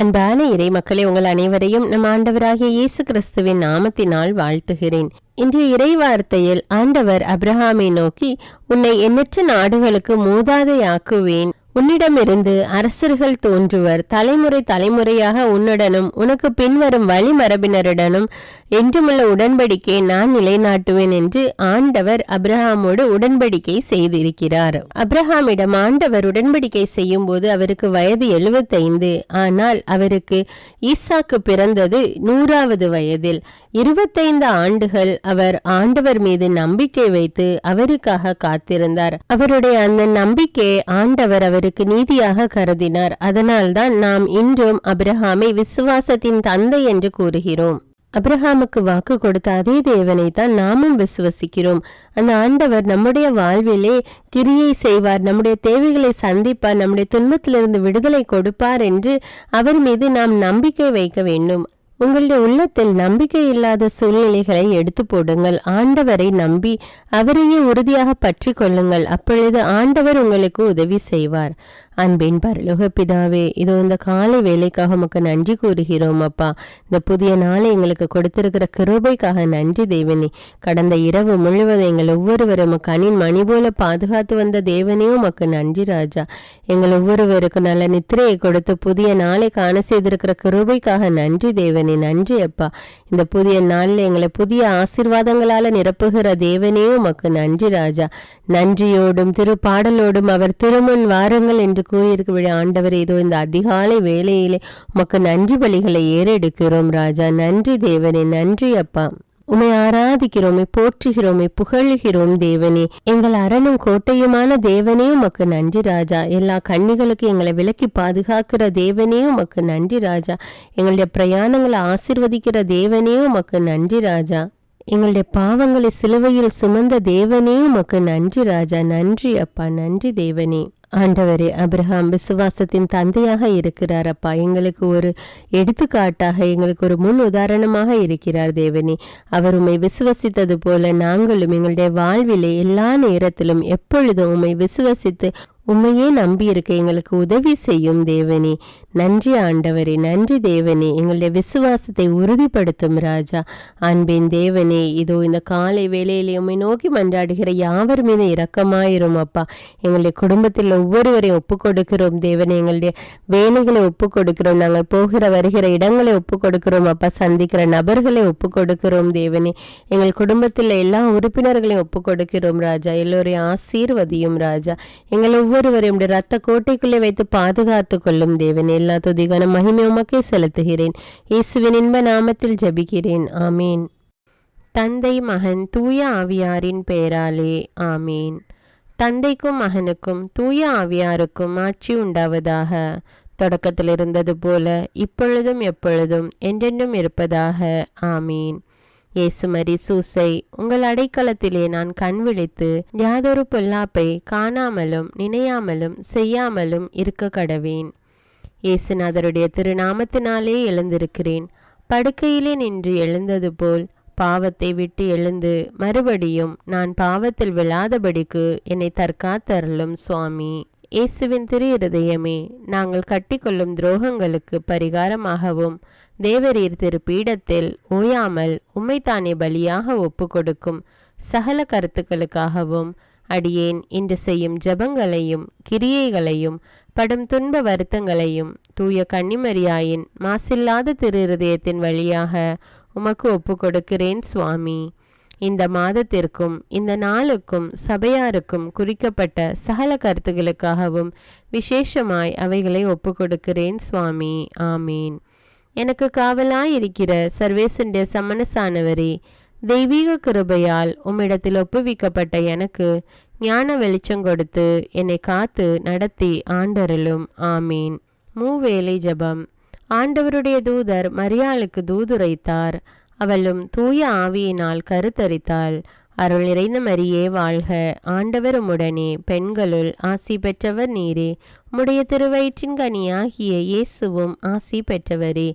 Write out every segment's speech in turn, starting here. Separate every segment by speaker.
Speaker 1: அன்பான இறை மக்களே உங்கள் அனைவரையும் நம் ஆண்டவராகிய இயேசு கிறிஸ்துவின் நாமத்தினால் வாழ்த்துகிறேன். இன்றைய இறை வார்த்தையில் ஆண்டவர் அப்ரஹாமை நோக்கி உன்னை எண்ணற்ற நாடுகளுக்கு மூதாதையாக்குவேன் உன்னிடமிருந்து அரசர்கள் தோன்றுவர். தலைமுறை தலைமுறையாக உன்னுடனும் உனக்கு பின்வரும் வழிமரபினருடனும் என்றுமுள்ள உடன்படிக்கை நான் நிலைநாட்டுவேன் என்று ஆண்டவர் அப்ரஹாமோடு உடன்படிக்கை செய்திருக்கிறார். அப்ரஹாமிடம் ஆண்டவர் உடன்படிக்கை செய்யும் போது அவருக்கு வயது எழுபத்தைந்து ஆனால் அவருக்கு ஈசாக்கு பிறந்தது நூறாவது வயதில். இருபத்தைந்து ஆண்டுகள் அவர் ஆண்டவர் மீது நம்பிக்கை வைத்து அவருக்காக காத்திருந்தார். அவருடைய அந்த நம்பிக்கை ஆண்டவர் அவருக்கு நீதியாக கருதினார். அதனால்தான் நாம் இன்றும் அப்ரஹாமை விசுவாசத்தின் தந்தை என்று கூறுகிறோம். அப்ரஹாமுக்கு வாக்கு கொடுத்த அதே தேவனை தான் நாமும் விசுவசிக்கிறோம். அந்த ஆண்டவர் நம்முடைய வாழ்விலே கிரியை செய்வார் நம்முடைய தேவைகளை சந்திப்பார் நம்முடைய துன்பத்திலிருந்து விடுதலை கொடுப்பார் என்று அவர் மீது நாம் நம்பிக்கை வைக்க வேண்டும். உங்களுடைய உள்ளத்தில் நம்பிக்கை இல்லாத சூழ்நிலைகளை எடுத்து போடுங்கள். ஆண்டவரை நம்பி அவரையே உறுதியாக பற்றி கொள்ளுங்கள். அப்பொழுது ஆண்டவர் உங்களுக்கு உதவி செய்வார். அன்பின் பரலோக பிதாவே இதோ இந்த காலை வேலைக்காக உமக்கு நன்றி கூறுகிறோம் அப்பா. இந்த புதிய நாளை எங்களுக்கு கொடுத்திருக்கிற கிருபைக்காக நன்றி தேவனே. கடந்த இரவு முழுவதும் எங்கள் ஒவ்வொருவரும் கண்ணின் மணி போல பாதுகாத்து வந்த தேவனே உமக்கு நன்றி ராஜா. எங்கள் ஒவ்வொருவருக்கும் நல்ல நித்திரையை கொடுத்து புதிய நாளை காண செய்திருக்கிற கிருபைக்காக நன்றி தேவனே நன்றி அப்பா. இந்த புதிய நாளில் எங்களை புதிய ஆசீர்வாதங்களால நிரப்புகிற தேவனே உமக்கு நன்றி ராஜா. நன்றியோடும் திருப்பாடலோடும் அவர் திருமுன் வாருங்கள் என்று கூறியிருக்க ஆண்டவர் ஏதோ இந்த அதிகாலை வேலையிலே உமக்கு நன்றி பலிகளை ஏறெடுக்கிறோம் ராஜா. நன்றி தேவனே நன்றி அப்பா. உமை ஆராதிக்கிறோமே போற்றுகிறோமே புகழ்கிறோம் தேவனே. எங்கள் அரணும் கோட்டையுமான தேவனே உமக்கு நன்றி ராஜா. எல்லா கண்ணிகளுக்கு எங்களை விலக்கி பாதுகாக்கிற தேவனே உமக்கு நன்றி ராஜா. எங்களுடைய பிரயாணங்களை ஆசிர்வதிக்கிற தேவனே உமக்கு நன்றி ராஜா. எங்களுடைய பாவங்களை சிலுவையில் சுமந்த தேவனே உமக்கு நன்றி ராஜா. நன்றி அப்பா நன்றி தேவனே. ஆண்டவரே அப்ரஹாம் விசுவாசத்தின் தந்தையாக இருக்கிறார் அப்பா. எங்களுக்கு ஒரு எடுத்துக்காட்டாக எங்களுக்கு ஒரு முன் உதாரணமாக இருக்கிறார் தேவனே. அவர் உம்மை விசுவசித்தது போல நாங்களும் எங்களுடைய வாழ்விலே எல்லா நேரத்திலும் எப்பொழுதும் உம்மை விசுவசித்து உண்மையே நம்பியிருக்க எங்களுக்கு உதவி செய்யும் தேவனே. நன்றி ஆண்டவரே நன்றி தேவனே. எங்களுடைய விசுவாசத்தை உறுதிப்படுத்தும் ராஜா. அன்பின் தேவனே இதோ இந்த காலை வேலையிலேயுமே நோக்கி மன்றாடுகிற யாவர் மீது இரக்கமாயிரும் அப்பா. எங்களுடைய குடும்பத்தில் ஒவ்வொருவரையும் ஒப்பு கொடுக்கிறோம் தேவனே. எங்களுடைய வேலைகளை ஒப்பு கொடுக்கிறோம் நாங்கள் போகிற வருகிற இடங்களை ஒப்பு கொடுக்கிறோம் அப்பா. சந்திக்கிற நபர்களை ஒப்பு கொடுக்கிறோம் தேவனே. எங்கள் குடும்பத்தில் எல்லா உறுப்பினர்களையும் ஒப்பு கொடுக்கிறோம் ராஜா. எல்லோரையும் ஆசீர்வதியும் ராஜா. எங்கள் ஒவ்வொருவரையும் ரத்த கோட்டைக்குள்ளே வைத்து பாதுகாத்து கொள்ளும் தேவனே. எல்லா துதிகன மகிமை உமக்கே செலுத்துகிறேன். இயேசுவின் இன்ப நாமத்தில் ஜபிக்கிறேன். ஆமீன். தந்தை மகன் தூய ஆவியாரின் பெயராலே. ஆமீன். தந்தைக்கும் மகனுக்கும் தூய ஆவியாருக்கும் ஆட்சி உண்டாவதாக. தொடக்கத்தில் இருந்தது போல இப்பொழுதும் எப்பொழுதும் என்றென்றும் இருப்பதாக. ஆமீன். இயேசுமரி சூசை உங்கள் அடைக்கலத்திலே நான் கண் விழித்து யாதொரு பொல்லாப்பை காணாமலும் நினையாமலும் செய்யாமலும் இருக்க கடவேன். இயேசுநாதருடைய திருநாமத்தினாலே எழுந்திருக்கிறேன். படுக்கையிலே நின்று எழுந்தது போல் பாவத்தை விட்டு எழுந்து மறுபடியும் நான் பாவத்தில் விழாதபடிக்கு என்னை தற்காத்தருளும் சுவாமி. இயேசுவின் திரு இருதயமே நாங்கள் கட்டிக்கொள்ளும் துரோகங்களுக்கு பரிகாரமாகவும் தேவரீர் திரு பீடத்தில் ஓயாமல் உம்மைத்தானே பலியாக ஒப்பு கொடுக்கும் சகல கருத்துக்களுக்காகவும் அடியேன் இன்று செய்யும் ஜபங்களையும் கிரியைகளையும் படும் துன்ப வருத்தங்களையும் தூய கன்னிமரியாயின் மாசில்லாத திரு வழியாக உமக்கு ஒப்பு கொடுக்கிறேன் சுவாமி. இந்த மாதத்திற்கும் இந்த நாளுக்கும் சபையாருக்கும் குறிக்கப்பட்ட சகல கருத்துகளுக்காகவும் விசேஷமாய் அவைகளை ஒப்பு கொடுக்கிறேன் சுவாமி. ஆமீன். எனக்கு காவலாயிருக்கிற சர்வேசுண்டிய சமனசானவரே தெய்வீக கிருபையால் உம்மிடத்தில் ஒப்புவிக்கப்பட்ட எனக்கு ஞான வெளிச்சம் கொடுத்து என்னை காத்து நடத்தி ஆண்டருளும். ஆமீன். மூவேலை ஜபம். ஆண்டவருடைய தூதர் மரியாளுக்கு தூதுரைத்தார். அவளும் தூய ஆவியினால் கருத்தரித்தாள். அருள் நிறைந்த மரியே வாழ்க. ஆண்டவர் உம்முடனே பெண்களுள் ஆசி பெற்றவர் நீரே. உம்முடைய திருவயிற்றின் கனியாகிய இயேசுவும் ஆசி பெற்றவரே.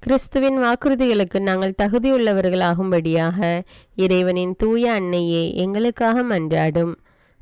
Speaker 1: கிறிஸ்துவின் வாக்குறுதிகளுக்கு நாங்கள் தகுதியுள்ளவர்களாகும்படியாக இறைவனின் தூய அன்னையே எங்களுக்காக மன்றாடும்.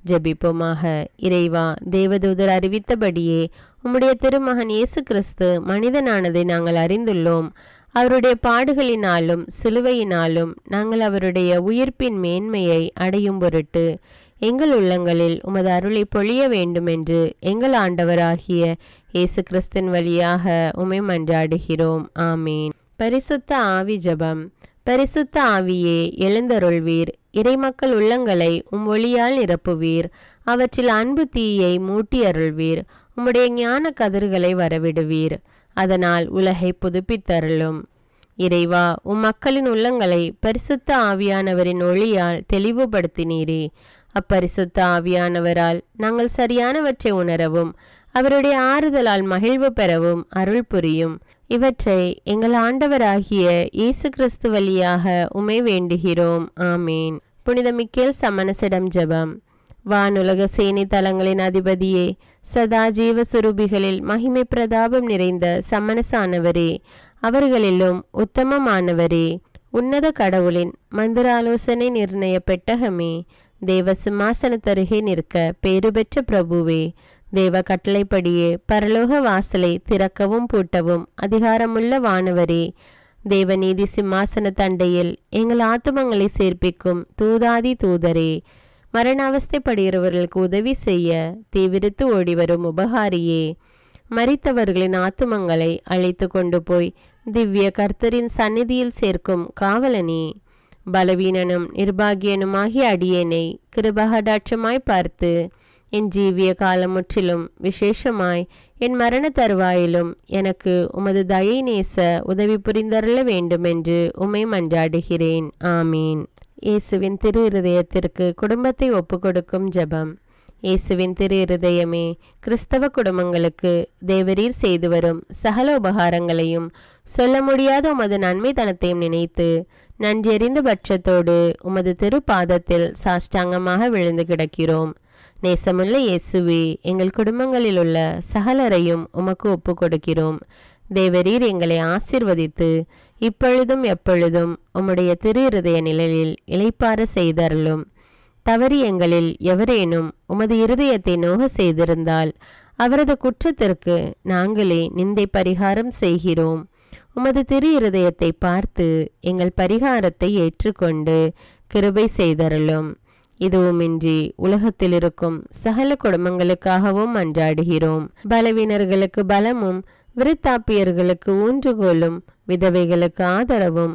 Speaker 1: ஜெபிப்போமாக. இறைவா தேவதூதர் அறிவித்தபடியே உம்முடைய திருமகன் இயேசு கிறிஸ்து மனிதனானதை நாங்கள் அறிந்துள்ளோம். அவருடைய பாடுகளினாலும் சிலுவையினாலும் நாங்கள் அவருடைய உயிர்ப்பின் மேன்மையை அடையும் பொருட்டு எங்கள் உள்ளங்களில் உமது அருளை பொழிய வேண்டுமென்று எங்கள் ஆண்டவராகிய இயேசு கிறிஸ்தின் வழியாக உமை மன்றாடுகிறோம். ஆமீன். பரிசுத்த ஆவி ஜபம். பரிசுத்த ஆவியே எழுந்தருள்வீர். இறைமக்கள் உள்ளங்களை உம் ஒளியால் நிரப்புவீர். அவற்றில் அன்பு தீயை மூட்டி அருள்வீர். உம்முடைய ஞான கதிர்களை வரவிடுவீர். அதனால் உலகை புதுப்பித்தருளும். இறைவா உம் மக்களின் உள்ளங்களை பரிசுத்த ஆவியானவரின் ஒளியால் தெளிவுபடுத்தினீரே. அப்பரிசுத்த ஆவியானவரால் நாங்கள் சரியானவற்றை உணரவும் அவருடைய ஆறுதலால் மகிழ்வு பெறவும் அருள் புரியும். இவற்றை எங்கள் ஆண்டவராகிய இயேசு கிறிஸ்து வழியாக உமை வேண்டுகிறோம். ஆமேன். புனித மிக்கேல் சமணசிடம் ஜெபம். வானுலக சேனை தலங்களின் அதிபதியே சதா ஜீவ சுரூபிகளில் மகிமை பிரதாபம் நிறைந்த சமணசானவரே அவர்களிலும் உத்தமமானவரே உன்னத கடவுளின் மந்திராலோசனை நிர்ணய பெட்டகமே தேவ சிம்மாசனத்தருகே நிற்க பேறு பெற்ற பிரபுவே தேவ கட்டளைப்படியே பரலோக வாசலை திறக்கவும் பூட்டவும் அதிகாரமுள்ள வானவரே தேவநீதி சிம்மாசன தண்டையில் எங்கள் ஆத்துமங்களை சேர்ப்பிக்கும் தூதாதி தூதரே மரண அவஸ்தைப்படுகிறவர்களுக்கு உதவி செய்ய தீவிரித்து ஓடிவரும் உபகாரியே மறித்தவர்களின் ஆத்துமங்களை அழைத்து கொண்டு போய் திவ்ய கர்த்தரின் சந்நிதியில் சேர்க்கும் காவலனே. பலவீனனும் நிர்பாகியனுமாகிய அடியேனை கிருபகடாட்சமாய் பார்த்து என் ஜீவிய காலம் முற்றிலும் விசேஷமாய் என் மரண தருவாயிலும் எனக்கு உமது தயை நேச உதவி புரிந்தருள வேண்டுமென்று உமை மன்றாடுகிறேன். ஆமீன். இயேசுவின் திரு இருதயத்திற்கு குடும்பத்தை ஒப்புக்கொடுக்கும் ஜெபம். இயேசுவின் திரு இருதயமே கிறிஸ்தவ குடும்பங்களுக்கு தேவரீர் செய்து வரும் சகல உபகாரங்களையும் சொல்ல முடியாத உமது நன்மைத்தனத்தையும் நினைத்து நன்றெறிந்த பட்சத்தோடு உமது திருப்பாதத்தில் சாஷ்டாங்கமாக விழுந்து கிடக்கிறோம். நேசமுள்ள இயேசுவே எங்கள் குடும்பங்களில் உள்ள சகலரையும் உமக்கு ஒப்பு கொடுக்கிறோம் தேவரீர் எங்களை ஆசிர்வதித்து இப்பொழுதும் எப்பொழுதும் உம்முடைய திரு இருதய நிழலில் இளைப்பார செய்தருளும். தவறி எங்களில் எவரேனும் உமது இருதயத்தை நோக செய்திருந்தால் அவரது குற்றத்திற்கு நாங்களே நிந்தை பரிகாரம் செய்கிறோம். உமது திரு இருதயத்தை பார்த்து எங்கள் பரிகாரத்தை ஏற்றுக்கொண்டு கிருபை செய்தருளும். இதுவுமின்றி உலகத்தில் இருக்கும் சகல குடும்பங்களுக்காகவும் அன்றாடுகிறோம். பலவீனர்களுக்கு பலமும் விருத்தாப்பியர்களுக்கு ஊன்றுகோலும் விதவைகளுக்கு ஆதரவும்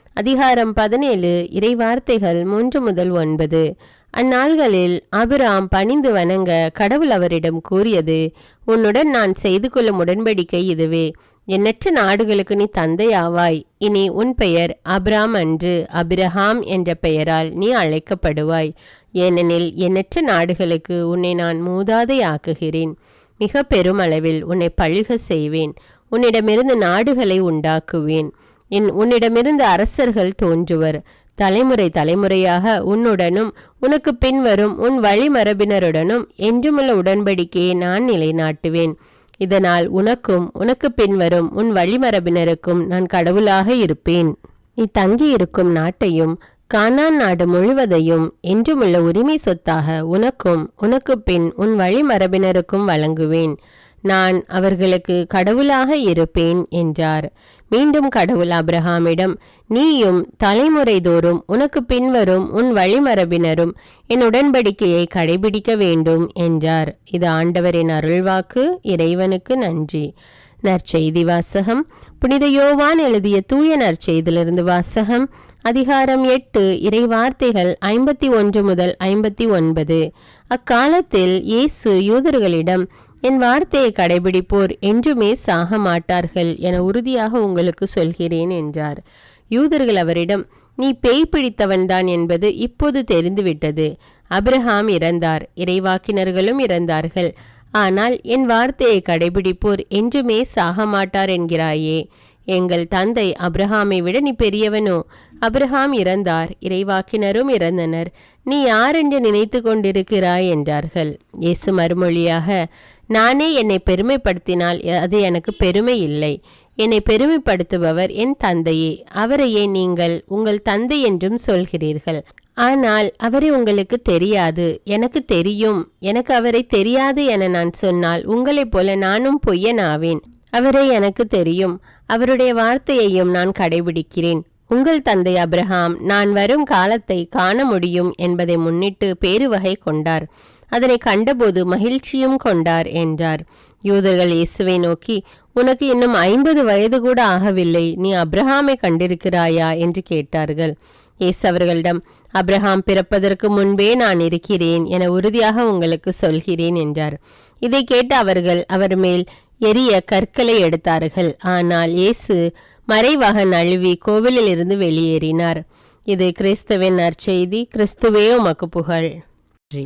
Speaker 1: அதிகாரம் பதினேழு இறைவார்த்தைகள் மூன்று முதல் ஒன்பது. அந்நாள்களில் அபிராம் பணிந்து வணங்க கடவுள் அவரிடம் கூறியது உன்னுடன் நான் செய்து கொள்ளும் உடன்படிக்கை இதுவே. எண்ணற்ற நாடுகளுக்கு நீ தந்தையாவாய். இனி உன் பெயர் அபிராம் அன்று அபிரஹாம் என்ற பெயரால் நீ அழைக்கப்படுவாய். ஏனெனில் எண்ணற்ற நாடுகளுக்கு உன்னை நான் மூதாதையாக்குகிறேன். மிக பெருமளவில் உன்னை பழுக செய்வேன். உன்னிடமிருந்து நாடுகளை உண்டாக்குவேன். என் உன்னிடமிருந்து அரசர்கள் தோன்றுவர். தலைமுறை தலைமுறையாக உன்னுடனும் உனக்கு பின்வரும் உன் வழிமரபினருடனும் என்றுமுள்ள உடன்படிக்கையை நான் நிலைநாட்டுவேன். இதனால் உனக்கும் உனக்கு பின்வரும் உன் வழிமரபினருக்கும் நான் கடவுளாக இருப்பேன். நீ தங்கியிருக்கும் நாட்டையும் கானான் நாடு முழுவதையும் என்றுமுள்ள உரிமை சொத்தாக உனக்கும் உனக்கு பின் உன் வழிமரபினருக்கும் வழங்குவேன். நான் அவர்களுக்கு கடவுளாக இருப்பேன் என்றார். மீண்டும் கடவுள் அப்ரஹாமிடம் நீயும் தலைமுறை தோறும் உனக்கு பின்வரும் உன் வழிமரபினரும் என் உடன்படிக்கையை கடைபிடிக்க வேண்டும் என்றார். இது ஆண்டவரின் அருள்வாக்கு இறைவனுக்கு நன்றி. நற்செய்தி வாசகம். புனித யோவான் எழுதிய தூய நற்செய்திலிருந்து வாசகம். அதிகாரம் எட்டு இறை வார்த்தைகள் ஐம்பத்தி ஒன்று முதல் ஐம்பத்தி ஒன்பது. அக்காலத்தில் இயேசு யூதர்களிடம் என் வார்த்தையை கடைபிடிப்போர் என்றுமே சாக மாட்டார்கள் என உறுதியாக உங்களுக்கு சொல்கிறேன் என்றார். யூதர்கள் அவரிடம் நீ பேய் பிடித்தவன்தான் என்பது இப்போது தெரிந்துவிட்டது. அபிரஹாம் இறந்தார் இறைவாக்கினர்களும் இறந்தார்கள். ஆனால் என் வார்த்தையை கடைபிடிப்போர் என்றுமே சாக மாட்டார் என்கிறாயே. எங்கள் தந்தை அப்ரஹாமை விட நீ பெரியவனோ? அப்ரஹாம் இறந்தார் இறைவாக்கினரும் இறந்தனர். நீ யார் என்று நினைத்து கொண்டிருக்கிறாய்? என்றார்கள். இயேசு மறுமொழியாக நானே என்னை பெருமைப்படுத்தினால் அது எனக்கு பெருமை இல்லை. என்னை பெருமைப்படுத்துபவர் என் தந்தையே. அவரையே நீங்கள் உங்கள் தந்தை என்றும் சொல்கிறீர்கள். ஆனால் அவரை உங்களுக்கு தெரியாது. எனக்கு தெரியும். எனக்கு அவரை தெரியாது என நான் சொன்னால் உங்களைப் போல நானும் பொய்யனாவேன். அவரை எனக்கு தெரியும். அவருடைய வார்த்தையையும் நான் கடைபிடிக்கிறேன். உங்கள் தந்தை அப்ரஹாம் நான் வரும் காலத்தை காண முடியும் என்பதை முன்னிட்டு பேருவகை கொண்டார். அதனை கண்டபோது மகிழ்ச்சியும் கொண்டார் என்றார். யூதர்கள் இயேசுவை நோக்கி உனக்கு இன்னும் ஐம்பது வயது கூட ஆகவில்லை. நீ அப்ரஹாமை கண்டிருக்கிறாயா? என்று கேட்டார்கள். இயேசு அவர்களிடம் அப்ரஹாம் பிறப்பதற்கு முன்பே நான் இருக்கிறேன் என உறுதியாக உங்களுக்கு சொல்கிறேன் என்றார். இதை கேட்டு அவர்கள் அவர் மேல் எரிய கற்களை எடுத்தார்கள். ஆனால் இயேசு மறைவாக நழுவி கோவிலில் இருந்து வெளியேறினார். இது கிறிஸ்துவின் நற்செய்தி. கிறிஸ்துவே உமக்கு புகழ். நன்றி.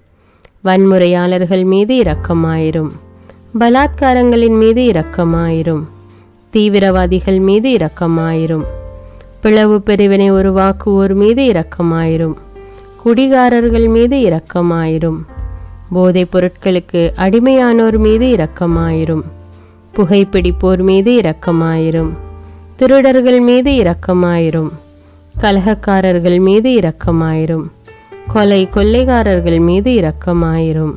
Speaker 1: வன்முறையாளர்கள் மீது இரக்கமாயிரும். பலாத்காரங்களின் மீது இரக்கமாயிரும். தீவிரவாதிகள் மீது இரக்கமாயிரும். பிளவு பிரிவினை உருவாக்குவோர் மீது இரக்கமாயிரும். குடிகாரர்கள் மீது இரக்கமாயிரும். போதைப் பொருட்களுக்கு அடிமையானோர் மீது இரக்கமாயிரும். புகைப்பிடிப்போர் மீது இரக்கமாயிரும். திருடர்கள் மீது இரக்கமாயிரும். கலகக்காரர்கள் மீது இரக்கமாயிரும். கொலை கொள்ளைக்காரர்கள் மீது இரக்கமாயிரும்.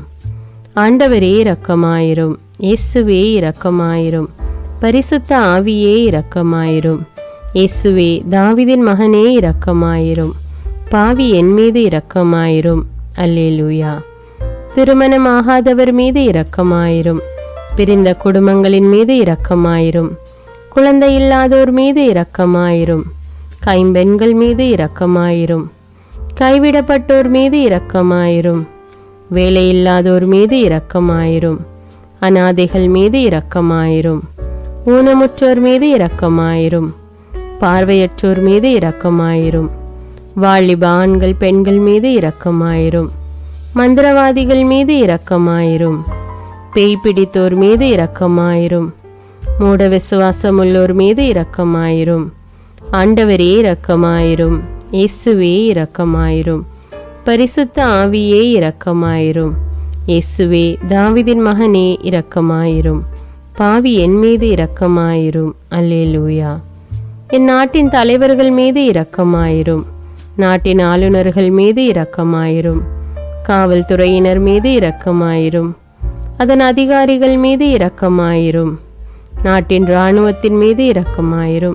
Speaker 1: ஆண்டவரே இரக்கமாயிரும். இயேசுவே இரக்கமாயிரும். பரிசுத்த ஆவியே இரக்கமாயிரும். இயேசுவே தாவிதின் மகனே இரக்கமாயிரும். பாவி என் மீது இரக்கமாயிரும். அல்லேலூயா. திருமணமாகாதவர் மீது இரக்கமாயிரும். பிரிந்த குடும்பங்களின் மீது இரக்கமாயிரும். குழந்தை இல்லாதோர் மீது இரக்கமாயிரும். கைம்பெண்கள் மீது இரக்கமாயிரும். கைவிடப்பட்டோர் மீது இரக்கமாயிரும். வேலையில்லாதோர் மீது இரக்கமாயிரும். அனாதைகள் மீது இரக்கமாயிரும். ஊனமுற்றோர் மீது இரக்கமாயிரும். பார்வையற்றோர் மீது இரக்கமாயிரும். வாலிப ஆண்கள் பெண்கள் மீது இரக்கமாயிரும். மந்திரவாதிகள் மீது இரக்கமாயிரும். பேய் பிடித்தோர் மீது இரக்கமாயிரும். மூட விசுவாசமுள்ளோர் மீது இரக்கமாயிரும். ஆண்டவரே இரக்கமாயிரும். இயேசுவே இரக்கமாயிரும். பரிசுத்த ஆவியே இரக்கமாயிரும். இயேசுவே தாவிதின் மகனே இரக்கமாயிரும். பாவி என் மீது இரக்கமாயிரும். அல்லேலூயா. என் நாட்டின் தலைவர்கள் மீது இரக்கமாயிரும். நாட்டின் ஆளுநர்கள் மீது இரக்கமாயிரும். காவல்துறையினர் மீது இரக்கமாயிரும். அதன் அதிகாரிகள் மீது இரக்கமாயிரும். நாட்டின் இராணுவத்தின் மீது இரக்கமாயிரும்.